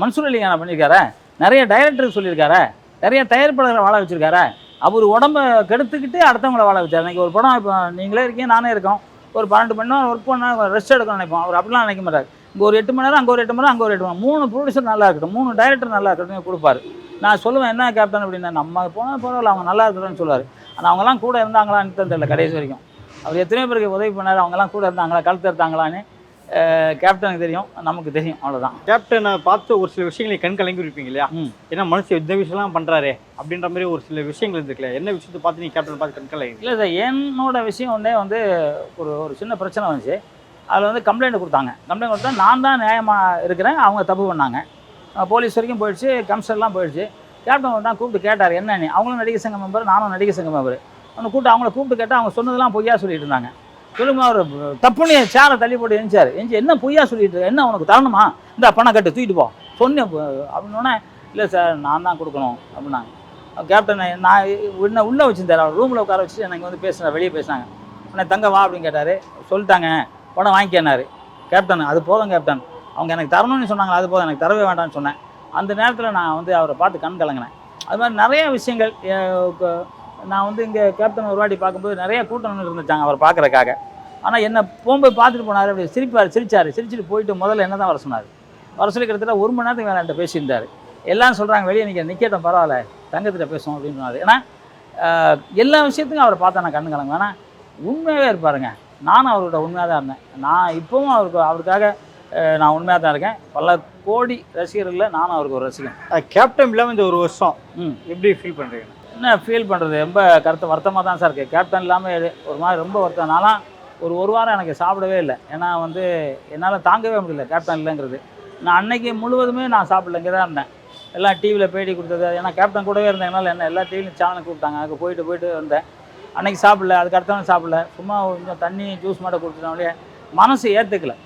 மன்சூர் அலி கானா பண்ணியிருக்காரே. நிறைய டைரக்டருக்கு சொல்லியிருக்காரே. நிறைய தயாரிப்பாளர்களை வாழ வச்சிருக்காரு. அவர் உடம்ப கெடுத்துக்கிட்டு அடுத்தவங்கள வாழ வச்சார். இன்றைக்கி ஒரு படம் இப்போ நீங்களே இருக்கீங்க நானே இருக்கோம். ஒரு பன்னெண்டு மணி நேரம் ஒர்க் பண்ண ரெஸ்ட் எடுக்கணும்னு நினைப்போம். அவர் அப்படிலாம் நினைக்க மாட்டார். இங்கே ஒரு எட்டு மணி நேரம் அங்கே ஒரு எட்டு மணி நேரம் அங்கே ஒரு எட்டு மணி மூணு ப்ரொடியூசர் நல்லா இருக்கட்டும். மூணு டைரக்டர் நல்லா இருக்கட்டும் கொடுப்பாரு. நான் சொல்லுவேன் என்ன கேப்டன் அப்படின்னா நம்ம போனால் பரவாயில்ல அவங்க நல்லா இருக்கிறோன்னு சொல்லுவார். ஆனால் அவங்கலாம் கூட இருந்தாங்களான்னு தெரியல கடைசி வரைக்கும். அவர் எத்தனையோ பேருக்கு உதவி பண்ணார். அவங்கலாம் கூட இருந்தாங்களா கழுத்து எடுத்தாங்களான்னு கேப்டனுக்கு தெரியும் நமக்கு தெரியும் அவ்வளோதான் கேப்டனை பார்த்து ஒரு சில விஷயங்களை கண் கலங்கி இருப்பீங்க இல்லையா. ஏன்னா மனுஷன் இந்த விஷயம்லாம் பண்றாரே அப்படின்ற மாதிரி ஒரு சில விஷயங்கள் இருக்குல்ல என்ன விஷயத்தை பார்த்து நீங்க கேப்டன் பார்த்து கண் கலங்கி இல்லை சார் என்னோட விஷயம் ஒன்றே வந்து ஒரு ஒரு சின்ன பிரச்சனை வந்துச்சு. அதில் வந்து கம்ப்ளைண்ட் கொடுத்தாங்க. கம்ப்ளைண்ட் கொடுத்தா நான் தான் நியாயமாக இருக்கிறேன் அவங்க தப்பு பண்ணாங்க. போலீஸ் வரைக்கும் போயிடுச்சு கமிஷனர்லாம் போயிடுச்சு. கேப்டன் தான் கூப்பிட்டு கேட்டார் என்ன நீ? அவங்களும் நடிகர் சங்க மெம்பர் நானும் நடிகர் சங்க மெம்பர் அவனை கூப்பிட்டு அவங்கள கூப்பிட்டு கேட்டால் அவங்க சொன்னதெல்லாம் பொய்யா சொல்லிட்டு இருந்தாங்க. சொல்லுமா அவர் தப்புன்னு சேரை தள்ளி போட்டு எழுந்தார் எஞ்சி என்ன பொய்யா சொல்லிட்டு இருக்க? என்ன உனக்கு தரணுமா? இந்த பணம் கட்டு தூக்கிட்டு போ. சொன்னேன் அப்படின்னோடனே இல்லை சார் நான் தான் கொடுக்கணும். அப்படின்னாங்க. கேப்டன் நான் உன்னை உள்ளே வச்சிருந்தார். அவர் ரூமில் உட்கார வச்சு எனக்கு வந்து பேசுகிறேன் வெளியே பேசினாங்க உன்னை தங்க வா அப்படின்னு கேட்டார். சொல்லிட்டாங்க. பணம் வாங்கிக்கினாரு கேப்டன் அது போதும் கேப்டன். அவங்க எனக்கு தரணும்னு சொன்னாங்களா? அது போதும். எனக்கு தரவே வேண்டாம்னு சொன்னேன். அந்த நேரத்தில் நான் வந்து அவரை பார்த்து கண் கலங்கினேன். அது மாதிரி நிறைய விஷயங்கள் நான் வந்து இங்கே கேப்டன் ஒரு வாட்டி பார்க்கும்போது நிறைய கூட்டம் இருந்துச்சாங்க அவர் பார்க்குறக்காக ஆனால் என்னை போகும்போது பார்த்துட்டு போனார் அப்படி சிரிப்பார் சிரிச்சார். சிரிச்சிட்டு போயிட்டு முதல்ல என்ன தான் வர சொன்னார். வர சொல்லி கிட்டத்தட்ட ஒரு மணி நேரத்துக்கு மேலே என்கிட்ட பேசியிருந்தார். எல்லாம் சொல்கிறாங்க வெளியே நிற்க நிற்கட்டும் பரவாயில்ல. தங்கத்திட்ட பேசுவோம் அப்படின்னு சொன்னார். ஏன்னா எல்லா விஷயத்துக்கும் அவரை பார்த்தா நான் கண்ணு கலங்க வேணா உண்மையாகவே இருப்பாருங்க நானும் அவர்கிட்ட உண்மையாக தான் இருந்தேன். நான் இப்போவும் அவருக்கு அவருக்காக நான் உண்மையாக தான் இருக்கேன். பல கோடி ரசிகர்களில் நானும் அவருக்கு ஒரு ரசிகன். கேப்டன் இல்லாமல் இந்த ஒரு வருஷம் ம். எப்படி ஃபீல் பண்ணுறீங்க என்ன ஃபீல் பண்ணுறது ரொம்ப கருத்து வருத்தமாக தான் சார் இருக்குது கேப்டன் இல்லாமல் ஒரு மாதிரி ரொம்ப வருத்தம். நான்லாம் ஒரு ஒரு வாரம் எனக்கு சாப்பிடவே இல்லை. ஏன்னா வந்து என்னால் தாங்கவே முடியல கேப்டன் இல்லைங்கிறது. நான் அன்னைக்கு முழுவதுமே நான் சாப்பிடல இங்கே தான் இருந்தேன். எல்லாம் டிவியில் பேட்டி கொடுத்தது. ஏன்னா கேப்டன் கூடவே இருந்ததுனால என்ன எல்லா டிவிலையும் சேனல் கூப்பிட்டாங்க. அதுக்கு போயிட்டு போயிட்டு வந்தேன். அன்னைக்கு சாப்பிடல அதுக்கு அடுத்தவங்க சாப்பிடல. சும்மா கொஞ்சம் தண்ணி ஜூஸ் மட்டும் கொடுத்துட்டோம்லையே மனசு ஏற்றுக்கல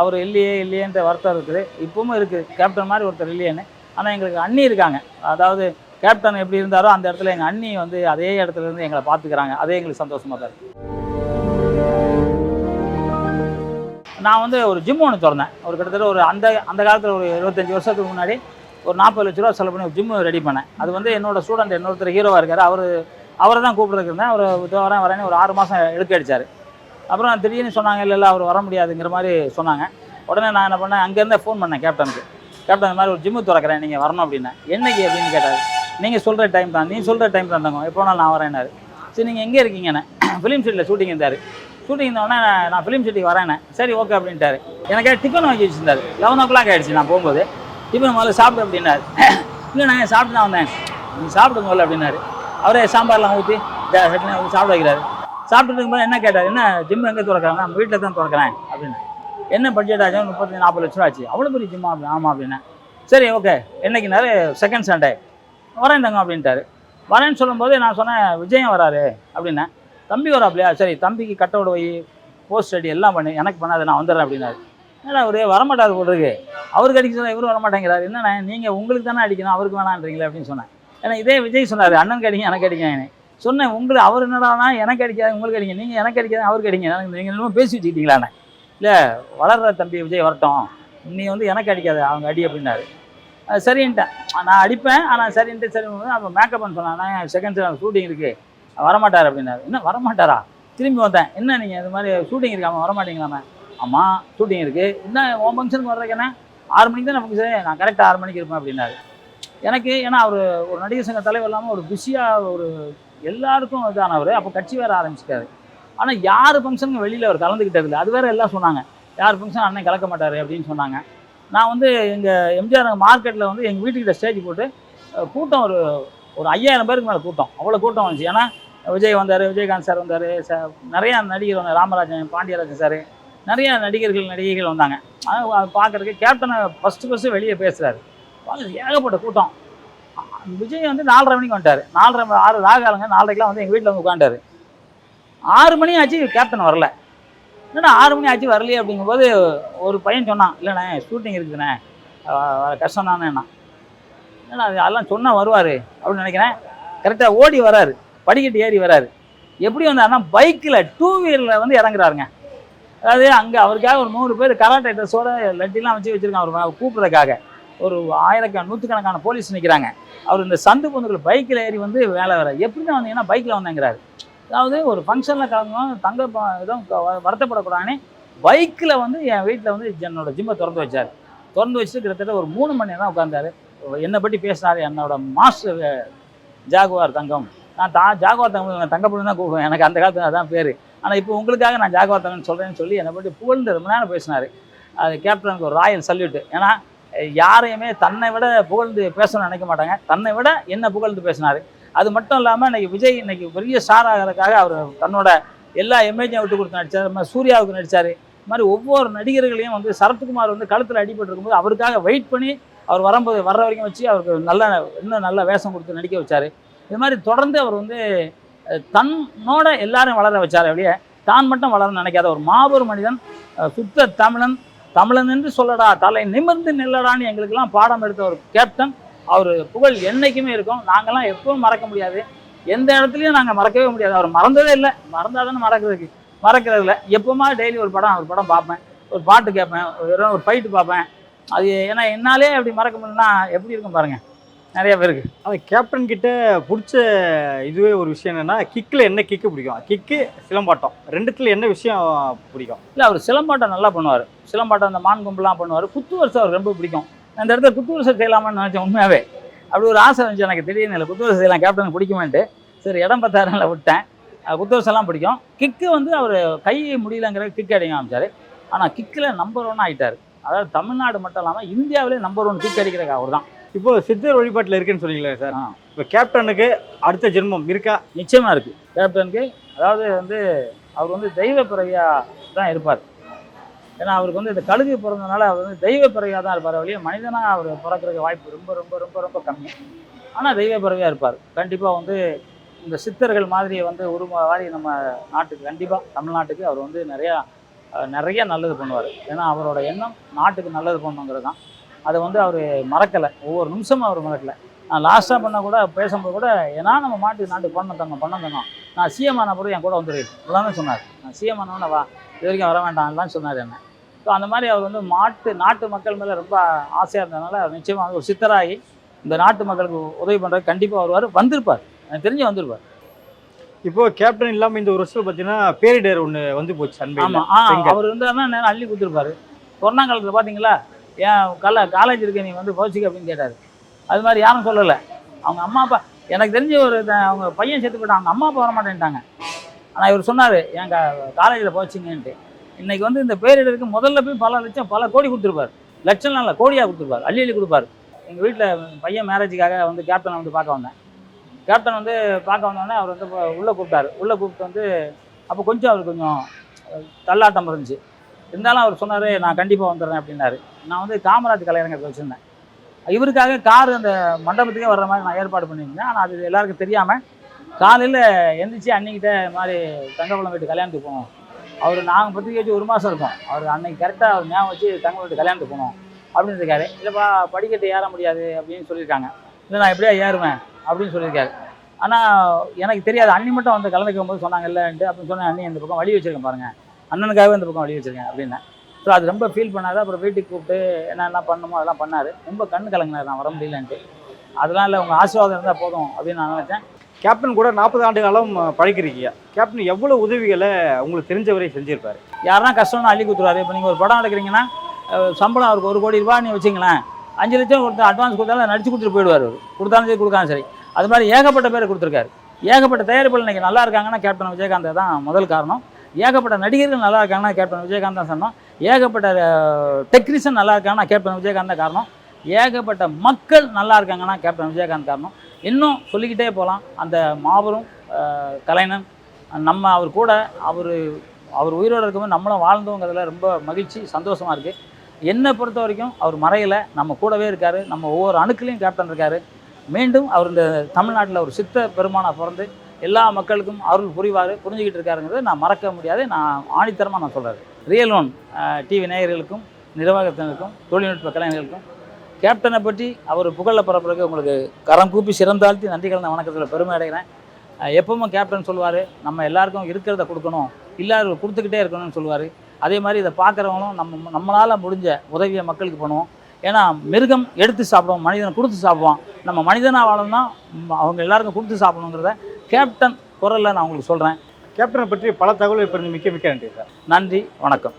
அவர் இல்லையே இல்லையேன்ற வருத்தம் இருக்குது. இப்பவும் இருக்குது. கேப்டன் மாதிரி ஒருத்தர் இல்லையேன்னு. ஆனால் எங்களுக்கு அண்ணி இருக்காங்க. அதாவது கேப்டன் எப்படி இருந்தாரோ அந்த இடத்துல எங்கள் அண்ணி வந்து அதே இடத்துல இருந்து எங்களை பார்த்துக்கிறாங்க அதே எங்களுக்கு சந்தோஷமாக தான் இருக்குது நான் வந்து ஒரு ஜிம் ஒன்று திறந்தேன். ஒரு கிட்டத்தட்ட ஒரு அந்த அந்த காலத்தில் ஒரு இருபத்தஞ்சி வருஷத்துக்கு முன்னாடி ஒரு நாற்பது லட்ச ரூபா செலவு பண்ணி ஒரு ஜிம்மு ரெடி பண்ணேன். அது வந்து என்னோடய ஸ்டூடெண்ட் இன்னொருத்தர் ஹீரோவாக இருக்கார். அவர் அவரை தான் கூப்பிட்றதுக்கு இருந்தேன். அவர் வரேன் வரேன்னு ஒரு ஆறு மாதம் எடுக்க அடிச்சார். அப்புறம் திடீர்னு சொன்னாங்க இல்லை இல்லை அவர் வர முடியாதுங்கிற மாதிரி சொன்னாங்க. உடனே நான் என்ன பண்ணேன் அங்கேருந்தே ஃபோன் பண்ணேன் கேப்டனுக்கு. கேப்டன் இந்த மாதிரி ஒரு ஜிம்மு திறக்கிறேன் நீங்கள் வரணும் அப்படின்னேன் என்னைக்கு அப்படின்னு கேட்டார். நீங்கள் சொல்கிற டைம் தான் நீ சொல்கிற டைம் தான் தங்கம். எப்போ நான் வரேன்னாரு. சரி நீங்கள் எங்கே இருக்கீங்கண்ணே ஃபிலிம் சிட்டியில் ஷூட்டிங் இருந்தார். ஷூட்டிங் இருந்தோடனே நான் ஃபிலிம் சிட்டிக்கு வரேனே சரி ஓகே அப்படின்ட்டாரு. எனக்கு டிஃபன் வாங்கி வச்சுருந்தாரு. லெவன் ஓ கிளாக் ஆகிடுச்சு நான் போகும்போது. டிஃபன் முதல்ல சாப்பிடு அப்படின்னாரு. இல்லை நான் சாப்பிட்டு தான் வந்தேன். நீங்கள் சாப்பிடுங்க முதல்ல அப்படின்னாரு. அவரே சாம்பார்லாம் ஊற்றி சட்னி ஊற்றி சாப்பிட வைக்கிறாரு. சாப்பிட்டு இருக்கும்போது என்ன கேட்டார்? என்ன ஜிம் எங்கே திறக்கிறாங்க? நம்ம வீட்டில் தான் திறக்கிறேன் அப்படின்னு. என்ன பட்ஜெட் ஆச்சு? முப்பத்தி நாற்பது லட்ச ரூபா ஆச்சு. அவ்வளோ பெரிய ஜிம்மா அப்படி ஆமாம் அப்படின்னேன் சரி ஓகே என்னைக்குனாரு? செகண்ட் சண்டே வரேன் தங்க அப்படின்ட்டாரு. வரேன்னு சொல்லும்போது நான் சொன்னேன் விஜயம் வராரு அப்படின்னேன். தம்பி வராப்லையா சரி தம்பிக்கு கட்டோட போய் போஸ்ட் ரெடி எல்லாம் பண்ணி எனக்கு பண்ணாது நான் வந்துடுறேன் அப்படின்னாரு. என்னடா அவரே வரமாட்டார் போட்டுருக்கு அவருக்கு அடிக்க சொன்னால் இவரும் வரமாட்டேங்கிறாரு. என்னண்ணே நீங்கள் உங்களுக்கு தானே அடிக்கணும் அவருக்கு வேணான்றீங்களே அப்படின்னு சொன்னேன். ஏன்னா இதே விஜய் சொன்னார் அண்ணன் அடிங்க எனக்கு அடிங்க சொன்னேன் உங்களுக்கு அவர் என்னடானா எனக்கு அடிக்காது உங்களுக்கு அடிங்க நீங்கள் எனக்கு அடிக்காது அவருக்கு அடிங்க. எனக்கு நீங்கள் இன்னும் பேசி வச்சுக்கிட்டீங்களாண்ணே. இல்லை வளர்ற தம்பி விஜய் வரட்டும் நீ வந்து எனக்கு அடிக்காது அவங்க அடி அப்படின்னாரு. சரின்ட்டேன். நான் அடிப்பேன் ஆனால் சரின்ட்டு சரி அப்போ மேக்கப் பண்ண சொன்னேன் செகண்ட் ஷூட்டிங் இருக்குது வரமாட்டார் அப்படின்னாரு. என்ன வரமாட்டாரா? திரும்பி வந்தேன். என்ன நீங்கள் இது மாதிரி ஷூட்டிங் இருக்காம வரமாட்டீங்களாமே ஆமாம் ஷூட்டிங் இருக்குது என்ன உன் ஃபங்க்ஷனுக்கு வர்றதுக்கு என்ன? ஆறு மணிக்கு தான் ஃபங்க்ஷன் நான் கரெக்டாக ஆறு மணிக்கு இருப்பேன் அப்படின்னாரு. எனக்கு ஏன்னா அவர் ஒரு நடிகர் சங்க தலைவர் இல்லாமல் ஒரு பிஸியாக ஒரு எல்லாருக்கும் இதானவர். அப்போ கட்சி வேற ஆரம்பிச்சிட்டாரு. ஆனால் யார் ஃபங்க்ஷனுக்கு வெளியில் அவர் கலந்துக்கிட்டது இல்லை அது வேறு எல்லாம் சொன்னாங்க. யார் ஃபங்க்ஷன் அண்ணன் கலக்க மாட்டார் அப்படின்னு சொன்னாங்க. நான் வந்து எங்கள் எம்ஜிஆர் மார்க்கெட்டில் வந்து எங்கள் வீட்டுக்கிட்ட ஸ்டேஜ் போட்டு கூட்டம் ஒரு ஒரு ஐயாயிரம் பேருக்கு மேலே கூட்டம். அவ்வளோ கூட்டம் வந்துச்சு. ஏன்னா விஜய் வந்தார் விஜயகாந்த் சார் வந்தார் ச நிறையா நடிகர் வந்தார் ராமராஜன் பாண்டியராஜன் சார் நிறையா நடிகர்கள் நடிகைகள் வந்தாங்க. ஆனால் பார்க்குறதுக்கு கேப்டனை ஃபஸ்ட்டு ஃபஸ்ட்டு வெளியே பேசுகிறாரு ஏகப்பட்ட கூட்டம். விஜய் வந்து நாலரை மணிக்கு வந்துட்டார். நாலரை ஆறு ராகாலங்க நாலரைக்கெலாம் வந்து எங்கள் வீட்டில் வந்து உட்காண்டாரு ஆறு மணி ஆச்சு கேப்டன் வரல. என்னடா ஆறு மணி ஆச்சு வரலையே அப்படிங்கும்போது ஒரு பையன் சொன்னான் இல்லைண்ணே ஷூட்டிங் இருக்குதுண்ணே. அஹ் கஷ்டம் தானே என்னடா அது அதெல்லாம் சொன்னால் வருவார் அப்படின்னு நினைக்கிறேன். கரெக்டாக ஓடி வராரு படிக்கட்டு ஏறி வராரு. எப்படி வந்தாருன்னா பைக்கில் டூ வீலரில் வந்து இறங்குறாருங்க. அதாவது அங்கே அவருக்காக ஒரு நூறு பேர் கராட்டை ட்ரெஸ்ஸோட லட்டிலாம் வச்சு வச்சுருக்காங்க அவர் கூப்பிட்றதுக்காக. ஒரு ஆயிரக்கா நூற்றுக்கணக்கான போலீஸ் நிற்கிறாங்க அவர் இந்த சந்து பொந்துக்குள்ள பைக்கில் ஏறி வந்து வேலை வர எப்படி தான் வந்தீங்கன்னா பைக்கில் வந்தேங்கிறாரு. அதாவது ஒரு ஃபங்க்ஷனில் கலந்தோம் தங்க எதுவும் வருத்தப்படக்கூடாதுன்னு பைக்கில் வந்து என் வீட்டில் வந்து என்னோட ஜிம்மை திறந்து வச்சார். திறந்து வச்சுட்டு கிட்டத்தட்ட ஒரு மூணு மணி நேரம் உட்காந்தாரு என்னை பற்றி பேசினார் என்னோட மாஸ்டர் ஜாகுவார் தங்கம். நான் தா ஜாகுவார் தங்கம் தங்கப்படும் தான் கூப்பிடுவேன். எனக்கு அந்த காலத்தில் அதான் பேர். ஆனால் இப்போ உங்களுக்காக நான் ஜாகுவார் தங்கம் சொல்கிறேன்னு சொல்லி என்னை பற்றி புகழ்ந்து ரொம்ப நேரம் பேசினார். அது கேப்டனுக்கு ஒரு ராயல் சல்யூட்டு ஏன்னா யாரையுமே தன்னை விட புகழ்ந்து பேசணும்னு நினைக்க மாட்டாங்க. தன்னை விட என்ன புகழ்ந்து பேசினார்? அது மட்டும் இல்லாமல் இன்னைக்கு விஜய் இன்னைக்கு பெரிய ஸ்டார் ஆகிறதுக்காக அவர் தன்னோட எல்லா இமேஜையும் விட்டு கொடுத்து நடிச்சார். அது சூர்யாவுக்கு நடிச்சார். இது மாதிரி ஒவ்வொரு நடிகர்களையும் வந்து சரத்குமார் வந்து கழுத்தில் அடிபட்டு இருக்கும்போது அவருக்காக வெயிட் பண்ணி அவர் வரும்போது வர்ற வரைக்கும் வச்சு அவருக்கு நல்ல இன்னும் நல்ல வேஷம் கொடுத்து நடிக்க வச்சார். இது மாதிரி தொடர்ந்து அவர் வந்து தன்னோட எல்லாரும் வளர வச்சார் அப்படியே தான் மட்டும் வளரணும்னு நினைக்காத ஒரு மாபெரும் மனிதன் சுத்த தமிழன் தமிழன் என்று சொல்லடா தலை நிமிர்ந்து நில்லடான்னு எங்களுக்கெல்லாம் பாடம் எடுத்த ஒரு கேப்டன் அவர் புகழ் என்னைக்குமே இருக்கும். நாங்கெல்லாம் எப்பவும் மறக்க முடியாது. எந்த இடத்துலையும் நாங்கள் மறக்கவே முடியாது. அவர் மறந்ததே இல்லை. மறந்தால் தானே மறக்கிறதுக்கு. மறக்கிறது இல்லை எப்போமா டெய்லி ஒரு படம் ஒரு படம் பார்ப்பேன். ஒரு பாட்டு கேட்பேன். ஒரு ஒரு ஃபைட்டு பார்ப்பேன். அது ஏன்னா என்னாலே அப்படி மறக்க முடியலன்னா எப்படி இருக்கும் பாருங்க. நிறைய பேருக்கு. அந்த கேப்டன் கிட்ட பிடிச்ச இதுவே ஒரு விஷயம் என்னன்னா கிக்கில் என்ன கிக்கு பிடிக்கும்? கிக்கு சிலம்பாட்டம். ரெண்டுத்துல என்ன விஷயம் பிடிக்கும்? இல்லை அவர் சிலம்பாட்டம் நல்லா பண்ணுவார். சிலம்பாட்டம் அந்த மான் கும்பலாம் பண்ணுவார். குத்து வருஷம் அவர் ரொம்ப பிடிக்கும். அந்த இடத்துல குத்துவரசை செய்யலாமான்னு நினச்சேன் உண்மையாகவே அப்படி ஒரு ஆசை இருந்துச்சு எனக்கு திடீர்னு இல்லை. குத்துவரசை செய்யலாம் கேப்டனுக்கு பிடிக்குமேன்ட்டு. சரி இடம் பத்தாயிரம்ல விட்டேன். குத்துவரசெல்லாம் பிடிக்கும். கிக்கு வந்து அவர் கை முடியலங்கிற கிக் அடிக்க ஆரம்பிச்சார். ஆனால் கிக்கில் நம்பர் ஒன் ஆகிட்டார் அதாவது தமிழ்நாடு மட்டும் இல்லாமல் இந்தியாவிலே நம்பர் ஒன் கிக் அடிக்கிற அவர் தான் இப்போ சித்தர் வழிபாட்டில் இருக்குன்னு சொன்னீங்களே சார். இப்போ கேப்டனுக்கு அடுத்த ஜென்மம் இருக்கா? நிச்சயமாக இருக்குது கேப்டனுக்கு அதாவது வந்து அவர் வந்து தெய்வ பிறவியாக தான் இருப்பார். ஏன்னா அவருக்கு வந்து இந்த கழுகு பிறந்ததுனால அவர் வந்து தெய்வ பிறவியாக தான் இருப்பார். வழியே மனிதனாக அவர் பிறக்கிறதுக்கு வாய்ப்பு ரொம்ப ரொம்ப ரொம்ப ரொம்ப கம்மி. ஆனால் தெய்வ பிறவியாக இருப்பார். கண்டிப்பாக வந்து இந்த சித்தர்கள் மாதிரியை வந்து உருமாறி நம்ம நாட்டுக்கு கண்டிப்பாக தமிழ்நாட்டுக்கு அவர் வந்து நிறையா நிறைய நல்லது பண்ணுவார். ஏன்னா அவரோட எண்ணம் நாட்டுக்கு நல்லது பண்ணணுங்கிறது தான். அதை வந்து அவர் மறக்கலை. ஒவ்வொரு நிமிஷமும் அவர் மறக்கலை. நான் லாஸ்ட்டாக பண்ண கூட பேசும்போது கூட ஏன்னா நம்ம மாட்டுக்கு நாட்டுக்கு பண்ண தங்க பண்ண தங்கம். நான் சிஎம் ஆன பிறகு என் கூட வந்துருக்கு எல்லாமே சொன்னார். நான் சிஎம் ஆனவன வா இது வரைக்கும் வர வேண்டாம்லாம் சொன்னார் என்ன. ஸோ அந்த மாதிரி அவர் வந்து மாட்டு நாட்டு மக்கள் மேலே ரொம்ப ஆசையாக இருந்ததுனால நிச்சயமாக ஒரு சித்தராகி இந்த நாட்டு மக்களுக்கு உதவி பண்ணுறது கண்டிப்பாக வருவார் வந்திருப்பார். எனக்கு தெரிஞ்சு வந்திருப்பார். இப்போ கேப்டன் இல்லாம இந்த ஒரு வருஷம் பார்த்தீங்கன்னா பேரிடர் ஒன்று வந்து போச்சு ஆமாம் ஆ. அவர் இருந்தாருன்னா நேரம் அள்ளி கொடுத்துருப்பாரு. கொரோனா காலத்தில் பார்த்தீங்களா ஏன் கல காலேஜ் இருக்கு நீ வந்து போச்சுக்க அப்படின்னு கேட்டார். அது மாதிரி யாரும் சொல்லலை. அவங்க அம்மா அப்பா எனக்கு தெரிஞ்ச ஒரு அவங்க பையன் செத்து போயிட்டான். அவங்க அம்மா அப்பா வர மாட்டேன்ட்டாங்க ஆனால் இவர் சொன்னார் என் காலேஜில் போச்சுங்கன்ட்டு. இன்னைக்கு வந்து இந்த பேரிடருக்கு முதல்ல போய் பல லட்சம் பல கோடி கொடுத்துருப்பார். லட்சம் இல்லை கோடியாக கொடுத்துருப்பார். அள்ளி அள்ளி கொடுப்பார். எங்கள் வீட்டில் பையன் மேரேஜுக்காக வந்து கேப்டனை வந்து பார்க்க வந்தேன். கேப்டன் வந்து பார்க்க வந்தோடனே அவர் வந்து உள்ளே கூப்பிட்டாரு. உள்ளே கூப்பிட்டு வந்து அப்போ கொஞ்சம் அவர் கொஞ்சம் தள்ளாட்டம் இருந்துச்சு. இருந்தாலும் அவர் சொன்னார் நான் கண்டிப்பாக வந்துடுறேன் அப்படின்னாரு. நான் வந்து காமராஜ் கலையரங்கத்தில் வச்சுருந்தேன். இவருக்காக கார் அந்த மண்டபத்துக்கே வர்ற மாதிரி நான் ஏற்பாடு பண்ணியிருந்தேன். ஆனால் அது எல்லாருக்கும் தெரியாமல் காலையில் எந்திரிச்சு அன்னைக்கிட்ட இந்த மாதிரி தங்கப்பழம் வீட்டு கல்யாணத்துக்கு போகணும் அவர் நாங்கள் பத்திரிக்கை வச்சு ஒரு மாதம் இருக்கோம். அவர் அன்னைக்கு கரெக்டாக அவர் ஞாபகம் வச்சு தங்க கல்யாணத்துக்கு போகணும் அப்படின்னு இருக்காரு. இல்லைப்பா படிக்கட்டு ஏற முடியாது அப்படின்னு சொல்லியிருக்காங்க. இல்லை நான் எப்படியா ஏறுவேன் அப்படின்னு சொல்லியிருக்காரு. ஆனால் எனக்கு தெரியாது. அண்ணி மட்டும் வந்து கலந்துக்கும் போது சொன்னாங்கல்லன்ட்டு அப்படின்னு சொன்னேன் அண்ணி இந்த பக்கம் வழி வச்சிருக்கேன் பாருங்க. அண்ணனுக்காகவே இந்த பக்கம் வழி வச்சிருக்கேன் அப்படின்னேன் ஸோ அது ரொம்ப ஃபீல் பண்ணாரு. அப்புறம் வீட்டுக்கு கூப்பிட்டு என்னென்ன பண்ணணுமோ அதெல்லாம் பண்ணார். ரொம்ப கண்ணு கலங்கினார். நான் வர முடியலன்ட்டு. அதெல்லாம் இல்லை உங்கள் ஆசீர்வாதம் இருந்தால் போதும் அப்படின்னு நான் நினச்சேன். கேப்டன் கூட நாற்பது ஆண்டு காலம் பழகிருக்கீங்க கேப்டன் எவ்வளோ உதவிகளை உங்களுக்கு தெரிஞ்சவரை செஞ்சிருப்பார்? யாருன்னா கஷ்டம்னு அள்ளி கொடுத்துருவாரு. இப்போ நீங்கள் ஒரு படம் எடுக்கிறீங்கன்னா சம்பளம் அவருக்கு ஒரு கோடி ரூபாய் நீ வச்சிங்களேன். அஞ்சு லட்சம் கொடுத்து அட்வான்ஸ் கொடுத்தாலும் நடிச்சு கொடுத்துட்டு போயிடுவார் அவர். கொடுத்தாலும் சரி கொடுக்காலும் சரி. அது மாதிரி ஏகப்பட்ட பேர் கொடுத்துருக்காரு. ஏகப்பட்ட தயாரிப்புகள் இன்றைக்கி நல்லா இருக்காங்கன்னா கேப்டன் விஜயகாந்த் தான் முதல் காரணம். ஏகப்பட்ட நடிகர்கள் நல்லா இருக்காங்கன்னா கேப்டன் விஜயகாந்த் தான் சொன்னோம் ஏகப்பட்ட டெக்னீஷியன் நல்லா இருக்காங்கன்னா கேப்டன் விஜயகாந்த் தான் காரணம். ஏகப்பட்ட மக்கள் நல்லா இருக்காங்கன்னா கேப்டன் விஜயகாந்த் காரணம். இன்னும் சொல்லிக்கிட்டே போகலாம். அந்த மாபெரும் கலைஞன் நம்ம அவர் கூட அவர் அவர் உயிரோடு இருக்கும்போது நம்மளும் வாழ்ந்தோங்கிறதுல ரொம்ப மகிழ்ச்சி சந்தோஷமாக இருக்குது என்னை பொறுத்த வரைக்கும் அவர் மறையில். நம்ம கூடவே இருக்கார். நம்ம ஒவ்வொரு அணுக்களையும் கேப்டன் இருக்கார். மீண்டும் அவர் இந்த தமிழ்நாட்டில் ஒரு சித்த பெருமானாக பிறந்து எல்லா மக்களுக்கும் அருள் புரிவார் புரிஞ்சுக்கிட்டு இருக்காருங்கிறது நான் மறக்க முடியாது. நான் ஆணித்தரமாக நான் சொல்கிறேன் ரியல் ஒன் டிவி நேயர்களுக்கும் நிர்வாகத்தினருக்கும் தொழில்நுட்ப கலைஞர்களுக்கும் கேப்டனை பற்றி அவர் புகழ பரப்புறதுக்கு உங்களுக்கு கரம் கூப்பி சிறந்தாழ்த்தி நன்றி கலந்த வணக்கத்தில் பெருமை அடைகிறேன். எப்பவும் கேப்டன் சொல்லுவார் நம்ம எல்லாருக்கும் இருக்கிறத கொடுக்கணும் இல்லாத கொடுத்துக்கிட்டே இருக்கணும்னு சொல்லுவார் அதே மாதிரி இதை பார்க்குறவங்களும் நம்ம நம்மளால் முடிஞ்ச உதவியை மக்களுக்கு பண்ணுவோம். ஏன்னா மிருகம் எடுத்து சாப்பிடுவோம் மனிதனை கொடுத்து சாப்பிடுவான். நம்ம மனிதனாக வாழணும்னா அவங்க எல்லாருக்கும் கொடுத்து சாப்பிடணுங்கிறத கேப்டன் குரலில் நான் உங்களுக்கு சொல்கிறேன் கேப்டனை பற்றி பல தகவல்கள் பெருந்து மிக்க மிக்க நன்றி சார். நன்றி வணக்கம்.